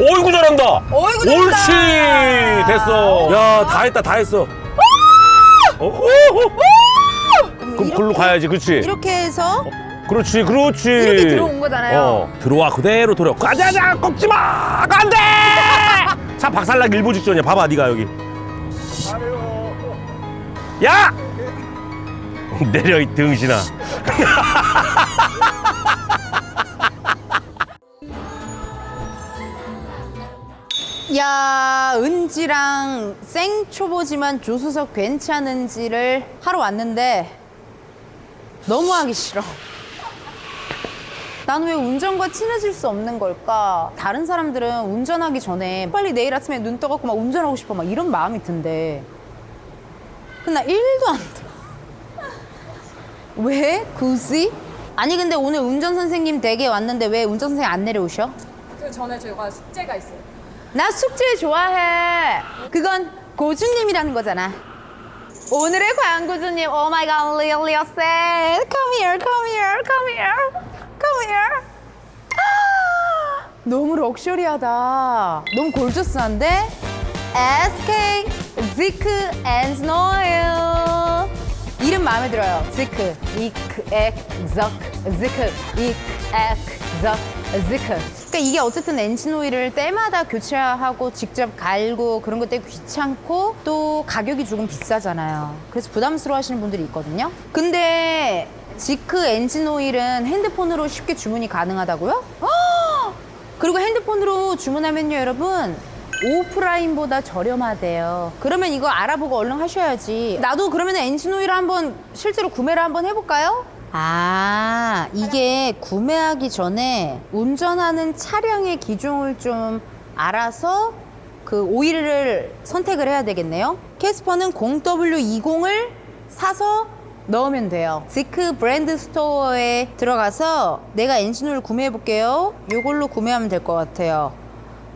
어이구 잘한다. 어이구, 잘한다. 옳지 됐어. 야 다 했다 다 했어. 어, 그럼 이렇게- 글로 가야지, 그렇지? 이렇게 해서 그렇지, 그렇지. 이렇게 들어온 거잖아요. 어, 들어와 그대로 돌아. 가자자, 꺾지 마. 안 돼. 차 박살나기 일보 직전이야. 봐봐, 네가 여기. 야! 내려 이 등신아. 야 은지랑 생초보지만 조수석 괜찮은지를 하러 왔는데 너무 하기 싫어. 난 왜 운전과 친해질 수 없는 걸까? 다른 사람들은 운전하기 전에 빨리 내일 아침에 눈 떠갖고 막 운전하고 싶어 막 이런 마음이 든대. 근데 나 1도 안 돼. 왜? 굳이? 아니 근데 오늘 운전 선생님 댁에 왔는데 왜 운전 선생님 안 내려오셔? 그 전에 저희가 숙제가 있어요. 나 숙제 좋아해. 그건 고주님이라는 거잖아. 오늘의 광고주님, oh my god, really sad. Come here, come here, come here, come here. 아, 너무 럭셔리하다. 너무 골저스한데? SK 지크 앤 스노일. 이름 마음에 들어요. 지크, 이크, 엑, 적, 지크, 이크, 엑, 적, 지크. 그러니까 이게 어쨌든 엔진 오일을 때마다 교체하고 직접 갈고 그런 것 때문에 귀찮고 또 가격이 조금 비싸잖아요. 그래서 부담스러워 하시는 분들이 있거든요. 근데 지크 엔진 오일은 핸드폰으로 쉽게 주문이 가능하다고요? 아! 그리고 핸드폰으로 주문하면요, 여러분. 오프라인보다 저렴하대요. 그러면 이거 알아보고 얼른 하셔야지. 나도 그러면 엔진 오일 한번 실제로 구매를 한번 해볼까요? 아, 이게 구매하기 전에 운전하는 차량의 기종을 좀 알아서 그 오일을 선택을 해야 되겠네요. 캐스퍼는 0W20을 사서 넣으면 돼요. 지크 브랜드 스토어에 들어가서 내가 엔진오일 구매해 볼게요. 요걸로 구매하면 될 것 같아요.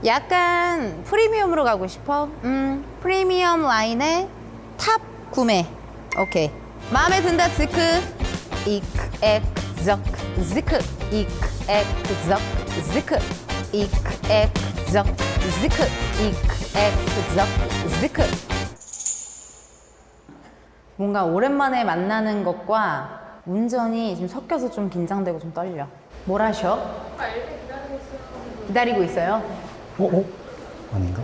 약간 프리미엄으로 가고 싶어? 음, 프리미엄 라인의 탑 구매. 오케이. 마음에 든다, 지크. 이크, 엑, 적, 지크. 이크, 엑, 적, 지크. 이크, 엑, 적, 지크. 이크, 엑, 적, 지크. 뭔가 오랜만에 만나는 것과 운전이 지금 섞여서 좀 긴장되고 좀 떨려. 뭘 하셔? 기다리고 있어요. 어? 어? 아닌가?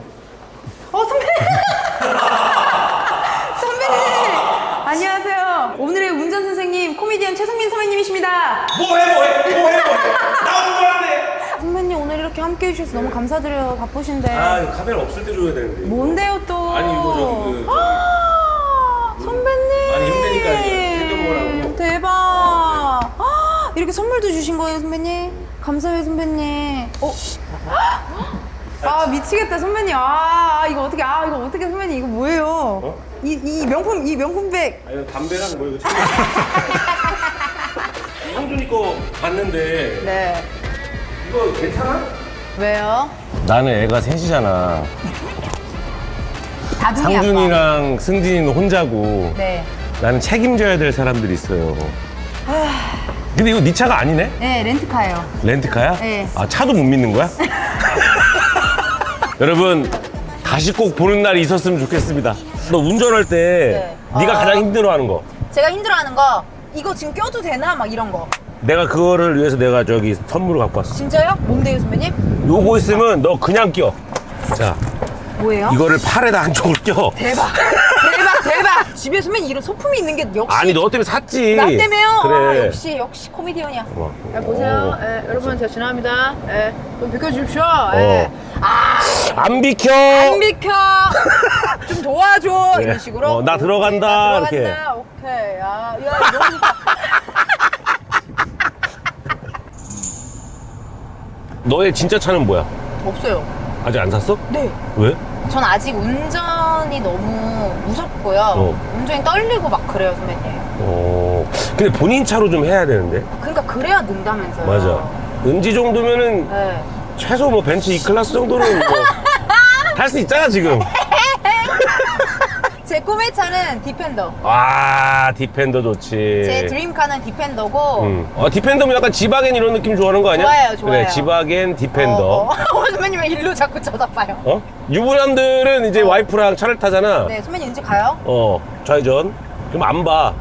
어 선배님! 선배님! 안녕하세요. 운전 선생님 코미디언 최성민 선배님이십니다. 뭐해, 뭐해, 뭐해, 뭐해. 나오는 거라네. 선배님 오늘 이렇게 함께 해주셔서 너무 감사드려요. 바쁘신데. 아, 이거 카메라 없을 때 줘야 되는데. 이거. 뭔데요 또? 아니, 이거 저기 그. 아, 선배님. 아니, 힘드니까 이거 챙겨먹으라고. 대박. 아, 이렇게 선물도 주신 거예요, 선배님? 감사해요, 선배님. 어? 아, 미치겠다, 선배님. 아, 이거 어떻게, 아, 이거 어떻게, 선배님, 이거 뭐예요? 어? 이, 이 명품, 이 명품백. 아니, 담배랑 뭐 이거. 형준이 거 봤는데 네. 이거 괜찮아? 왜요? 나는 애가 셋이잖아. 다둥이 아빠. 상준이랑 승진이는 혼자고 네. 나는 책임져야 될 사람들이 있어요. 근데 이거 네 차가 아니네? 네, 렌트카예요. 렌트카야? 네. 아 차도 못 믿는 거야? 여러분 다시 꼭 보는 날이 있었으면 좋겠습니다. 너 운전할 때 네. 네. 가 아. 가장 힘들어하는 거. 제가 힘들어하는 거, 이거 지금 껴도 되나? 막 이런 거. 내가 그거를 위해서 내가 저기 선물을 갖고 왔어. 진짜요? 뭔데요, 선배님? 요거 있으면 너 그냥 껴. 자, 뭐예요? 이거를 팔에다 한쪽을 껴. 대박. 대박, 대박. 집에 선배님 이런 소품이 있는 게 역시. 아니 너 때문에 샀지. 나 때문에요? 그래. 아, 역시, 역시 코미디언이야. 어, 야, 보세요. 어. 예, 여러분, 제가 지나갑니다. 예, 좀 비켜주십시오. 예. 아, 안 비켜. 안 비켜. 좀 도와줘. 예. 이런 식으로. 어, 나 들어간다, 나 이렇게. 들어간다. 오케이. 야, 야, 너무 좋다. 너의 진짜 차는 뭐야? 없어요. 아직 안 샀어? 네. 왜? 전 아직 운전이 너무 무섭고요. 어. 운전이 떨리고 막 그래요, 선배님. 어. 근데 본인 차로 좀 해야 되는데. 그러니까 그래야 는다면서요. 맞아. 은지 정도면은 네. 최소 뭐 벤츠 E 클래스 정도는 뭐 탈 수 있잖아 지금. 제 꿈의 차는 디펜더. 아 디펜더 좋지. 제 드림카는 디펜더고. 음. 어, 디펜더면 약간 지바겐 이런 느낌 좋아하는 거 아니야? 좋아요, 좋아요. 그래, 지바겐 디펜더. 어, 어. 어, 선배님 왜 일로 자꾸 쳐다봐요? 어? 유부남들은 이제 와이프랑 차를 타잖아. 네, 선배님 이제 가요? 어, 좌회전. 그럼 안 봐.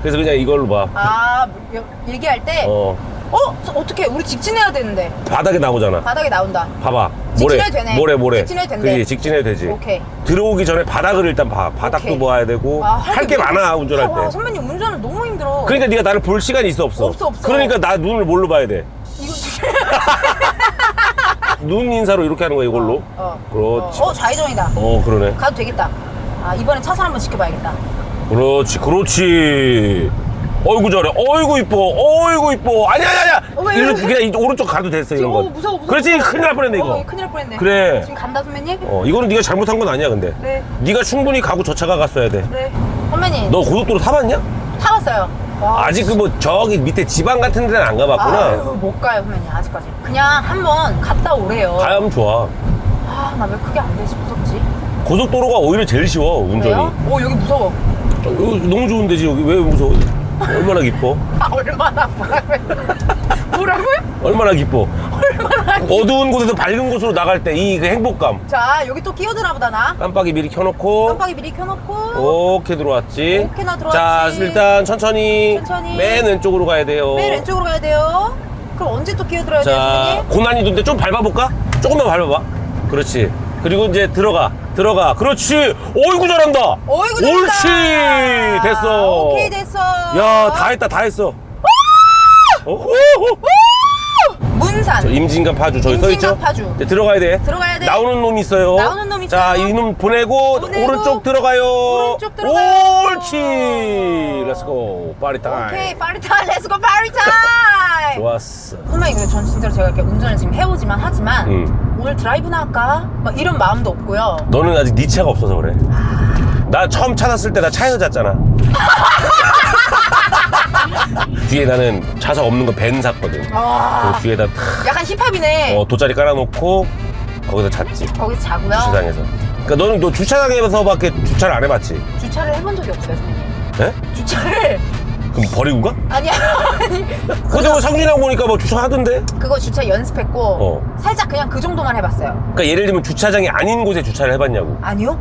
그래서 그냥 이걸로 봐. 아, 여- 얘기할 때. 어, 어, 어떻게 우리 직진해야 되는데 바닥에 나오잖아. 바닥에 나온다. 봐봐. 모래. 직진해도 되네. 모래, 모래. 직진해도 된대. 그지, 직진해도 되지. 오케이. 들어오기 전에 바닥을 일단 봐. 바닥도 오케이. 봐야 되고. 아, 할게 왜- 많아, 운전할 와, 때. 선배님 운전은 너무 힘들어. 그러니까 네가 나를 볼 시간이 있어, 없어? 없어, 없어. 그러니까 나 눈을 뭘로 봐야 돼? 이거 눈 인사로 이렇게 하는 거야, 이걸로. 어. 그렇지. 어, 좌회전이다. 어, 그러네. 가도 되겠다. 아, 이번엔 차선 한번 지켜봐야겠다. 그렇지, 그렇지. 어이구 잘해. 어이구 이뻐. 어이구 이뻐. 아니야, 아니야, 아니야. 어, 왜, 일로 왜, 그냥 이 오른쪽 가도 됐어 이런. 어, 무서워, 무서워. 그렇지, 큰일 날 뻔했네 이거. 어, 큰일 날 뻔했네. 그래. 지금 간다, 선배님? 어, 이거는 네가 잘못한 건 아니야, 근데. 네. 네가 충분히 가고 저 차가 갔어야 돼. 네. 선배님, 너 고속도로 타봤냐? 타봤어요. 와, 아직 그 뭐 저기 밑에 지방 같은 데는 안 가봤구나. 아유, 못 가요, 선배님, 아직까지. 그냥 한번 갔다 오래요. 가면 좋아. 아, 나 왜 그게 안 되지? 무섭지? 고속도로가 오히려 제일 쉬워 운전이. 그래요? 오, 여기 무서워. 어, 여기 너무 좋은데지 여기 왜 무서워? 얼마나 기뻐? 아, 얼마나 뭐라고요? 뭐라고요? 얼마나 기뻐? 어두운 곳에서 밝은 곳으로 나갈 때 이 그 행복감. 자, 여기 또 끼어드나 보다, 나. 깜빡이 미리 켜놓고. 깜빡이 미리 켜놓고. 오케이 들어왔지. 오케이, 나자 들어왔지. 일단 천천히. 천천히. 맨 왼쪽으로 가야 돼요. 맨 왼쪽으로 가야 돼요. 그럼 언제 또 끼어들어야 돼요, 자? 고난이도인데 좀 밟아볼까? 조금만 밟아봐. 그렇지. 그리고 이제 들어가. 들어가. 그렇지. 어이구 잘한다. 어이구, 잘한다. 옳지. 됐어. 오케이, 됐어. 야, 다 했다, 다 했어. 어허! 문산. 저 임진강 파주 저기 써 있죠? 임진강 파주. 이제 들어가야 돼. 들어가야 돼. 나오는 놈 있어요. 나오는 놈 자, 있어요. 이놈 보내고, 보내고, 오른쪽 들어가요. 오른쪽 들어가요. 옳지. 렛츠고. 파리 타임. 오케이, 파리 타임, 렛츠고 파리 타임! 좋았어. 선배님, 근데 전 진짜로 제가 이렇게 운전을 지금 해오지만 하지만 응. 오늘 드라이브나 할까? 막 이런 마음도 없고요. 너는 아직 네 차가 없어서 그래. 나 처음 차 샀을 때 나 차에서 잤잖아. 뒤에 나는 차석 없는 거 벤 샀거든. 아, 그 뒤에다 탁 약간 힙합이네. 어, 돗자리 깔아놓고 거기서 잤지. 거기서 자고요. 주차장에서. 그러니까 너는 너 주차장에서밖에 주차를 안 해봤지? 주차를 해본 적이 없어요, 선배님. 예? 주차를 그럼 버리고 가? 아니야 아니 근데 뭐 상준이랑 보니까 뭐 주차하던데? 그거 주차 연습했고 어. 살짝 그냥 그 정도만 해봤어요. 그러니까 예를 들면 주차장이 아닌 곳에 주차를 해봤냐고. 아니요?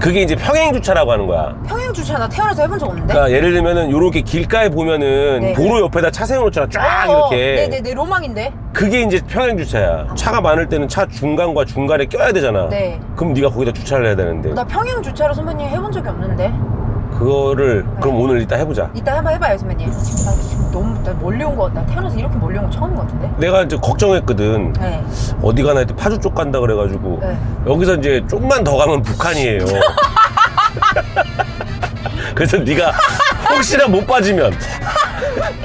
그게 이제 평행 주차라고 하는 거야. 평행 주차 나 태어나서 해본 적 없는데. 그러니까 예를 들면은 요렇게 길가에 보면은 네. 도로 옆에다 차 세워놓잖아. 쫙 어, 이렇게. 네네네 로망인데. 그게 이제 평행 주차야. 차가 많을 때는 차 중간과 중간에 껴야 되잖아. 네. 그럼 네가 거기다 주차를 해야 되는데 나 평행 주차를 선배님 해본 적이 없는데. 그거를 네. 그럼 오늘 이따 해보자. 이따 해봐 해봐요 선배님. 지금 나 지금 너무 나 멀리 온 거 같다. 태어나서 이렇게 멀리 온 거 처음인 것 같은데. 내가 이제 걱정했거든. 네. 어디 가나 했더니 파주 쪽 간다 그래가지고 네. 여기서 이제 좀만 더 가면 북한이에요. 그래서 네가 혹시나 못 빠지면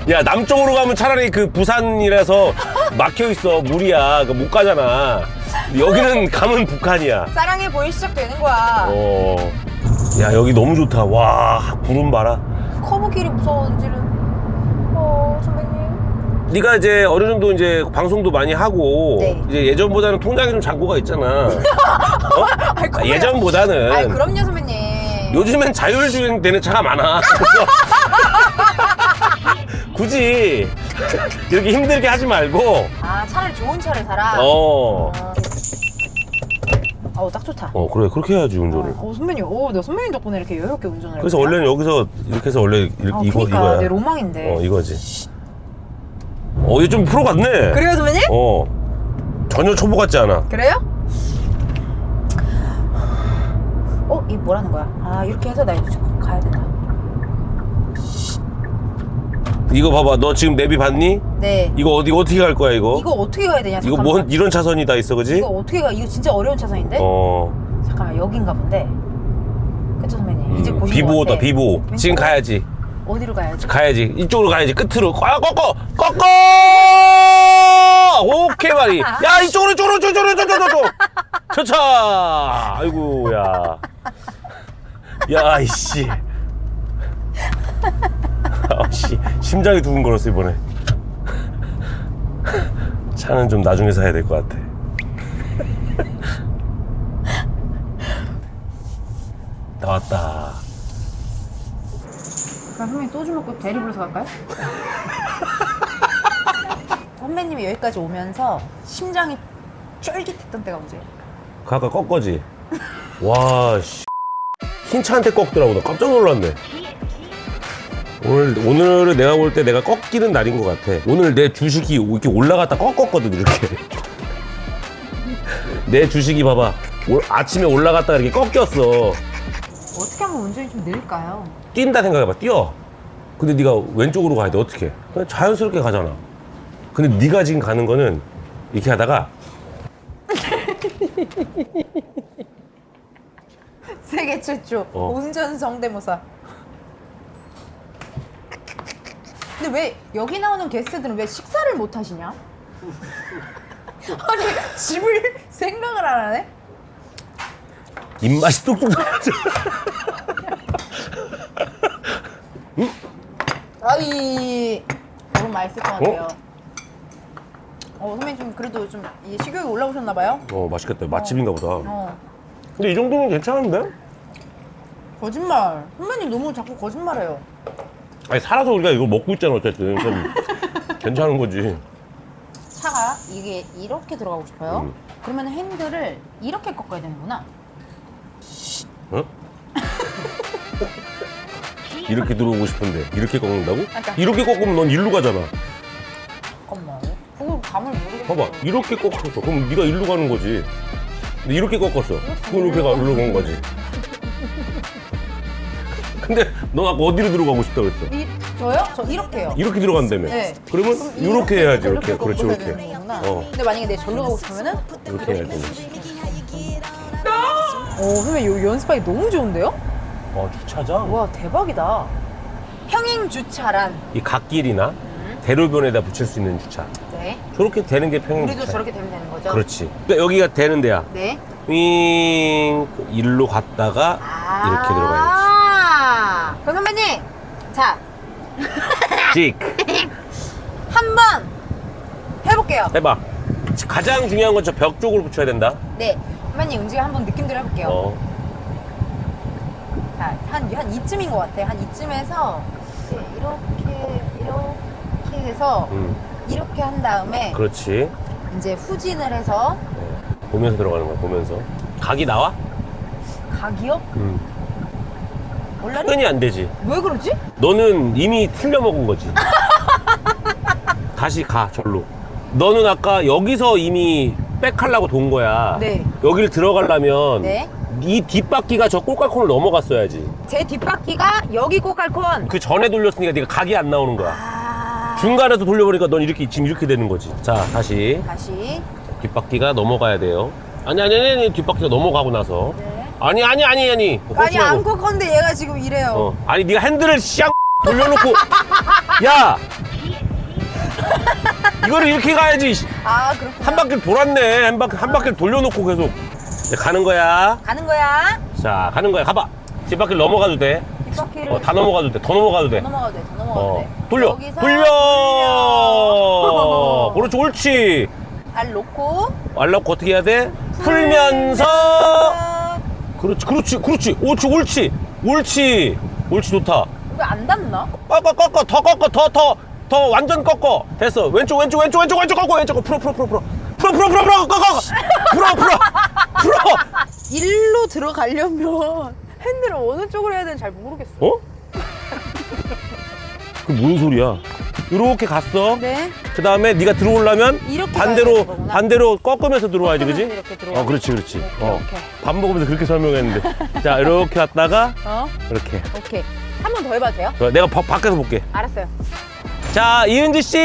야 남쪽으로 가면 차라리 그 부산이라서 막혀 있어 물이야 그못 가잖아. 여기는 가면 북한이야. 사랑의 보이 시작되는 거야. 어. 야 여기 너무 좋다. 와 구름 봐라. 커브길이 무서운지는. 어 선배님. 네가 이제 어느 정도 이제 방송도 많이 하고 네. 이제 예전보다는 통장에 좀 잔고가 있잖아. 어? 아이, 아, 예전보다는 아이 그럼요 선배님. 요즘엔 자율주행 되는 차가 많아. 그래서 굳이 이렇게 힘들게 하지 말고 아 차라리 좋은 차를 사라. 어. 어우 딱 좋다. 어 그래 그렇게 해야지 운전을. 어 선배님, 오나 선배님 덕분에 이렇게 여유롭게 운전을. 그래서? 원래는 여기서 이렇게 해서 원래 이- 아, 이거 그러니까 이거야. 내 로망인데. 어 이거지. 어 이게 좀 프로 같네. 그래요 선배님? 어 전혀 초보 같지 않아. 그래요? 어, 이게 뭐라는 거야? 아, 이렇게 해서 나 이거 가야 되나? 이거 봐봐 너 지금 내비 봤니? 네. 이거 어디 어떻게 갈 거야 이거? 이거 어떻게 가야 되냐? 이거 잠깐만. 뭐 이런 차선이 다 있어 그지? 이거 어떻게 가? 이거 진짜 어려운 차선인데? 어. 잠깐만, 여긴가 본데. 그쵸 선배님? 이제 음, 보신 것 비보다 같아. 비보. 지금 왼쪽? 가야지. 어디로 가야지? 가야지. 이쪽으로 가야지. 끝으로. 아, 꺾어! 꺾어! 오케이, 말이. 야, 이쪽으로, 이쪽으로, 이쪽으로, 이쪽으로, 이쪽으로. 저차! 아이고, 야. 야, 이씨. 아 씨, 심장이 두근거렸어, 이번에. 차는 좀 나중에 사야 될 것 같아. 왔다 왔다. 그럼 선배님 소주 먹고 대리 불러서 갈까요? 선배님이 여기까지 오면서 심장이 쫄깃했던 때가 언제? 그 아까 꺾어지. 와 씨. 흰 차한테 꺾더라고. 나 깜짝 놀랐네. 오늘 오늘은 내가 볼 때 내가 꺾이는 날인 것 같아. 오늘 내 주식이 이렇게 올라갔다 꺾었거든 이렇게. 내 주식이 봐봐. 올- 아침에 올라갔다가 이렇게 꺾였어. 어떻게 하면 운전이 좀 늘까요? 뛴다 생각해봐 뛰어 근데 네가 왼쪽으로 가야 돼 어떻게 그냥 자연스럽게 가잖아 근데 네가 지금 가는 거는 이렇게 하다가 세계 최초 어. 운전 성대모사. 근데 왜 여기 나오는 게스트들은 왜 식사를 못 하시냐? 아니 집을 생각을 안 하네? 입맛이 뚝뚝 나가죠 아이 너무 맛있을 것 같아요. 어? 어, 선배님 좀 그래도 좀이 식욕이 올라오셨나 봐요. 어 맛있겠다 맛집인가 보다 어. 근데 이 정도면 괜찮은데? 거짓말. 선배님 너무 자꾸 거짓말해요. 아니 살아서 우리가 이거 먹고 있잖아 어쨌든 좀 괜찮은 거지 차가 이게 이렇게 들어가고 싶어요. 음. 그러면 핸들을 이렇게 꺾어야 되는구나. 어? 이렇게 들어오고 싶은데 이렇게 꺾는다고? 맞아. 이렇게 꺾으면 넌 일로 가잖아 잠깐만. 그걸 감을 모르겠어. 봐봐 이렇게 꺾었어 그럼 네가 일로 가는 거지 근데 이렇게 꺾었어 그럼 이렇게 가 일로 간 거지 근데 넌 아까 어디로 들어가고 싶다고 했어 이, 저요? 저 이렇게요. 이렇게 들어간다며 네. 그러면 이렇게 해야지 이렇게 그렇지 이렇게 거구나. 어 근데 만약에 내가 절로 가고 싶으면은 이렇게 해야 되는 거지 오, 선배님 요 연습하기 너무 좋은데요? 어 주차장 와, 대박이다. 평행 주차란. 이 갓길이나 대로변에다 붙일 수 있는 주차 네. 저렇게 되는 게 평행 우리도 주차 저렇게 되면 되는 거죠? 그렇지 그러니까 여기가 되는 데야 네. 윙 일로 갔다가 아. 이렇게 들어가야지 자, 찍 한번 해볼게요. 해봐 가장 중요한 건 저 벽 쪽으로 붙여야 된다 네. 선배님 움직임 한번 느낌대로 해볼게요. 어 자, 한, 한 이쯤인 것 같아. 한 이쯤에서 이렇게, 이렇게 해서 음, 이렇게 한 다음에 그렇지 이제 후진을 해서 보면서 들어가는 거야 보면서 각이 나와? 각이요? 음. 원래는 당연히 안 되지 왜 그러지? 너는 이미 틀려 먹은 거지 다시 가 절로 너는 아까 여기서 이미 백하려고 돈 거야 네. 여길 들어가려면 네. 이 뒷바퀴가 저 꼴깔콘을 넘어갔어야지 제 뒷바퀴가 여기 꼬깔콘. 그 전에 돌렸으니까 네가 각이 안 나오는 거야 아. 중간에서 돌려보니까 넌 이렇게 지금 이렇게 되는 거지 자 다시 다시. 뒷바퀴가 넘어가야 돼요 아니 아니 아니, 아니 뒷바퀴가 넘어가고 나서 네. 아니 아니 아니 아니. 아니 꼴찌하고. 안 꼬건데 얘가 지금 이래요. 어. 아니 네가 핸들을 쌍 돌려놓고. 야! 이거를 이렇게 가야지. 아 그렇구나. 한 바퀴 돌았네. 한 바퀴 한 바퀴 돌려놓고 계속. 이제 가는 거야. 가는 거야. 자 가는 거야. 가봐. 뒷바퀴 넘어가도 돼. 뒷바퀴를 어, 다 넘어가도 돼. 더 넘어가도 돼. 더 넘어가도 돼. 더 넘어가도 어, 돼. 돌려. 여기서 돌려! 돌려. 그렇지 옳지. 발 놓고. 알라고 어떻게 해야 돼? 풀면서 그렇지 그렇지 그렇지. 옳지 옳지. 옳지. 옳지 좋다. 왜안 닿나? 꺾어 꺾어. 더 꺾어 더 더 더 완전 꺾어. 됐어. 왼쪽 왼쪽 왼쪽 왼쪽 왼쪽 꺾어 왼쪽 풀어. 풀어 풀어 풀어 풀어. 풀어 풀어 풀어 꺾어 풀어 풀어. 풀어. 일로 들어가려면 핸들을 어느 쪽으로 해야 되는지 잘 모르겠어. 어? 그뭔 소리야 이렇게 갔어 네. 그 다음에 네가 들어오려면 이렇게 가야 반대로 되는 거구나. 반대로 꺾으면서 들어와야지 그지? 꺾으면서 이렇게 들어와. 어 그렇지 그렇지 오케이, 어. 오케이. 밥 먹으면서 그렇게 설명했는데 자 이렇게 왔다가 어? 이렇게 오케이. 한 번 더 해봐도 돼요? 어, 내가 바- 밖에서 볼게 알았어요. 자 이은지 씨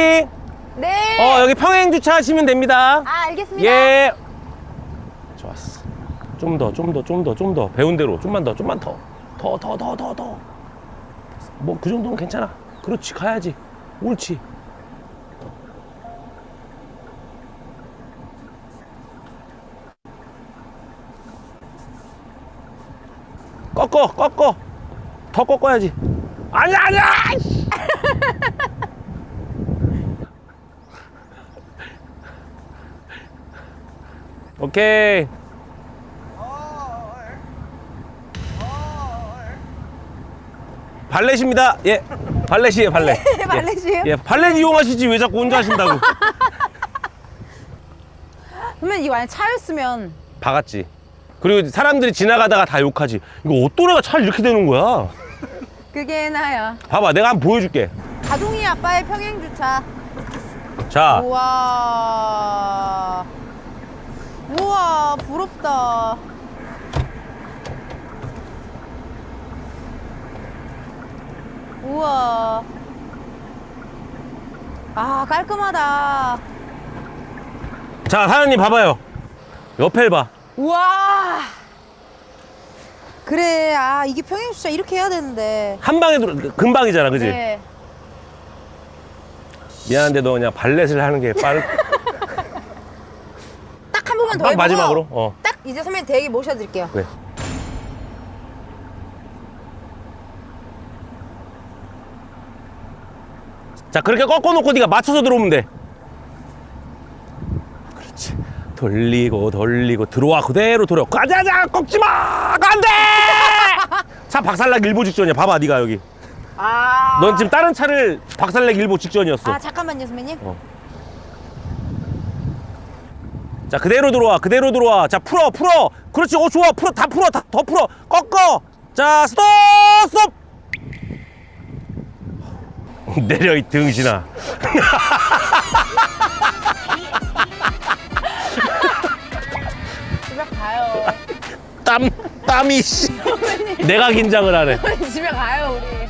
네. 어, 여기 평행 주차하시면 됩니다 아 알겠습니다. 예. 좋았어. 좀 더, 좀 더, 좀 더, 좀 더. 배운 대로. 좀만 더, 좀만 더. 더, 더, 더, 더, 더. 뭐, 그 정도면 괜찮아. 그렇지, 가야지. 옳지. 꺾어, 꺾어. 더 꺾어야지. 아니야, 아니야! 오케이. 발렛입니다. 예. 발렛이에요, 발렛. 발렛이에요? 예, 발렛 이용하시지 왜 자꾸 혼자 하신다고. 그러면 이거 만약 차였으면 박았지. 그리고 사람들이 지나가다가 다 욕하지. 이거 어떤 애가 차를 이렇게 대는 거야? 그게 나야. 봐봐, 내가 한번 보여줄게. 가동이 아빠의 평행 주차. 자, 우와. 우와, 부럽다. 우와. 아, 깔끔하다. 자, 사장님 봐봐요. 옆에 봐. 우와. 그래, 아, 이게 평행 주차 이렇게 해야 되는데. 한 방에 들어, 금방이잖아, 그지? 네. 미안한데 너 그냥 발렛을 하는 게 빠르. 딱 한 번만 더 딱 해보고. 마지막으로? 어. 딱 이제 선배님 대기 모셔드릴게요. 그 자, 그렇게 꺾어놓고 네가 맞춰서 들어오면 돼. 그렇지. 돌리고 돌리고 들어와 그대로 돌아. 가자자 꺾지 마. 안 돼. 차 박살나기 일보 직전이야. 봐봐, 네가 여기. 아. 넌 지금 다른 차를 박살내기 일보 직전이었어. 아, 잠깐만요, 선배님. 자 그대로 들어와 그대로 들어와 자 풀어 풀어 그렇지 어 좋아 풀어 다 풀어 다, 더 풀어 꺾어 자 스톱 스톱 내려 이 등신아 집에 가요. 땀 땀이 씨 내가 긴장을 하네 집에 가요, 우리.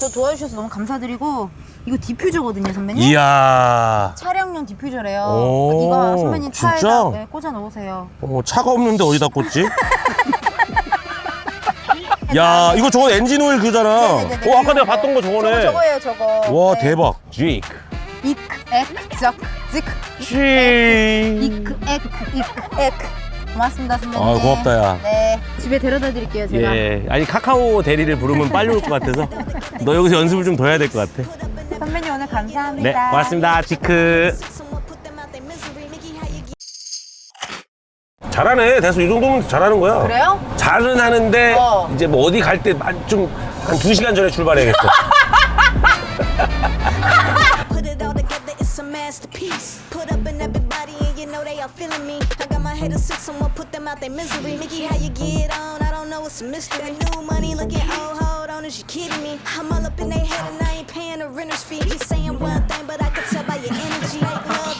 저 도와주셔서 너무 감사드리고 이거 디퓨저거든요, 선배님. 이야 차량용 디퓨저래요. 오, 이거 선배님 차에다 진짜? 네, 꽂아 놓으세요. 어, 차가 없는데 어디다 꽂지 야 이거 저거 엔진 오일 그잖아 네네네. 어 아까 내가 봤던 거 저거네 저거, 저거예요, 저거. 와 네. 대박 직 이크, 엑, 적, 직. 직. 이크, 엑, 이크, 엑. 고맙습니다, 선배님. 아, 고맙다, 야. 네. 집에 데려다 드릴게요, 제가. 예, 아니 카카오 대리를 부르면 빨리 올 것 같아서 너 여기서 연습을 좀 더 해야 될 것 같아. 선배님 오늘 감사합니다. 네, 고맙습니다, 지크. 잘하네, 대수 이 정도면 잘하는 거야. 그래요? 잘은 하는데 어. 이제 뭐 어디 갈 때 좀 한 두 시간 전에 출발해야겠어. Put it all together, it's a masterpiece. Put up in everybody, and you know they all feeling me. I got my head of six, someone put them out their misery. Mickey, how you get on? I don't know, it's a mystery. New money looking old, hold on, is you kidding me? I'm all up in their head, and I ain't paying the renter's fee. You saying one thing, but I can tell by your energy. Like love